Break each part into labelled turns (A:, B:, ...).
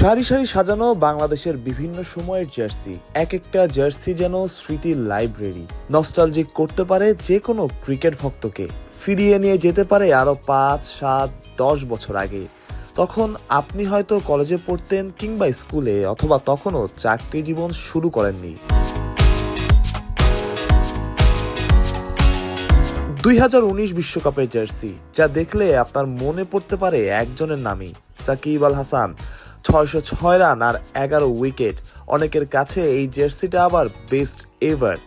A: সারি সারি সাজানো বাংলাদেশের বিভিন্ন সময়ের জার্সি। এক একটা জার্সি যেন স্মৃতির লাইব্রেরি। নস্টালজিক করতে পারে যে কোনো ক্রিকেট ভক্তকে। ফিরিয়ে নিয়ে যেতে পারে আরও পাঁচ, সাত, দশ বছর আগে। তখন আপনি হয়তো কলেজে পড়তেন কিংবা স্কুলে অথবা তখনও চাকরি জীবন শুরু করেননি। দুই হাজার উনিশ বিশ্বকাপের জার্সি, যা দেখলে আপনার মনে পড়তে পারে একজনের নামই, সাকিব আল হাসান। ছয়শো ছয় রান আর এগারো উইকেট। অনেকের কাছে এই জার্সিটা আবার বেস্ট এভার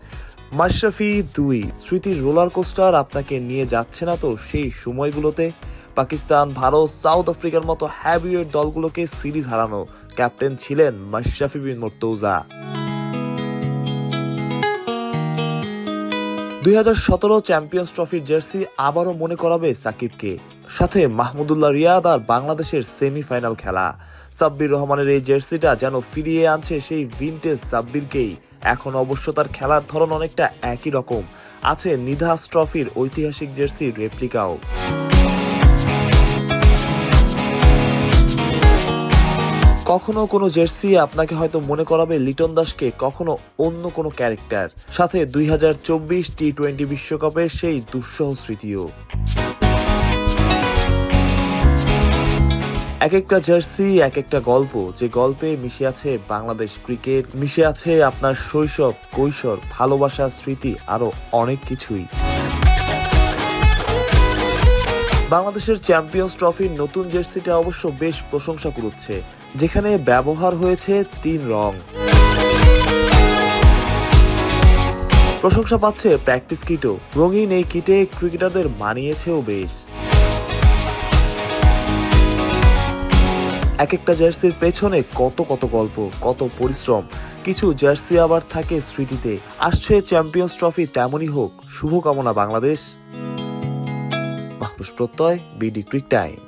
A: মাশরাফি দুই, স্মৃতির রোলার কোস্টার আপনাকে নিয়ে যাচ্ছে না তো সেই সময়গুলোতে। পাকিস্তান, ভারত, সাউথ আফ্রিকার মতো হ্যাভিওয়েট দলগুলোকে সিরিজ হারানো ক্যাপ্টেন ছিলেন মাশরাফি বিন মর্তৌজা। দুই হাজার সতেরো চ্যাম্পিয়ন্স ট্রফির জার্সি আবারও মনে করাবে সাকিবকে। সাথে মাহমুদুল্লাহ রিয়াদ আর বাংলাদেশের সেমিফাইনাল খেলা। সাব্বির রহমানের এই জার্সিটা যেন ফিরিয়ে আনছে সেই ভিনটেজ সাব্বিরকেই। এখন অবশ্য তার খেলার ধরন অনেকটা একই রকম। আছে নিধাস ট্রফির ঐতিহাসিক জার্সির রেপ্লিকাও। কখনো কোনো জার্সি আপনাকে হয়তো মনে করাবে লিটন দাসকে, কখনো অন্য কোনো ক্যারেক্টার। সাথে দুই হাজার চব্বিশ টি টোয়েন্টি বিশ্বকাপের সেই দুঃসহ স্মৃতিও। এক একটা জার্সি এক একটা গল্প, যে গল্পে মিশে আছে বাংলাদেশ ক্রিকেট, মিশে আছে আপনার শৈশব, কৈশোর ভালোবাসা স্মৃতি, আরও অনেক কিছুই। বাংলাদেশের চ্যাম্পিয়ন্স ট্রফির নতুন জার্সিটা অবশ্য বেশ প্রশংসা কুড়ুচ্ছে, যেখানে ব্যবহার হয়েছে তিন রং। প্রশংসা পাচ্ছে প্র্যাকটিস কিটও, রঙিন এই কিটে ক্রিকেটারদের মানিয়েছেও বেশ। এক একটা জার্সির পেছনে কত কত গল্প, কত পরিশ্রম, কিছু জার্সি আবার থাকে স্মৃতিতে। আসছে চ্যাম্পিয়ন্স ট্রফি তেমনই হোক, শুভকামনা Bangladesh. Mahfuz Protoy, Bidi Greek Time.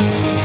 A: thank you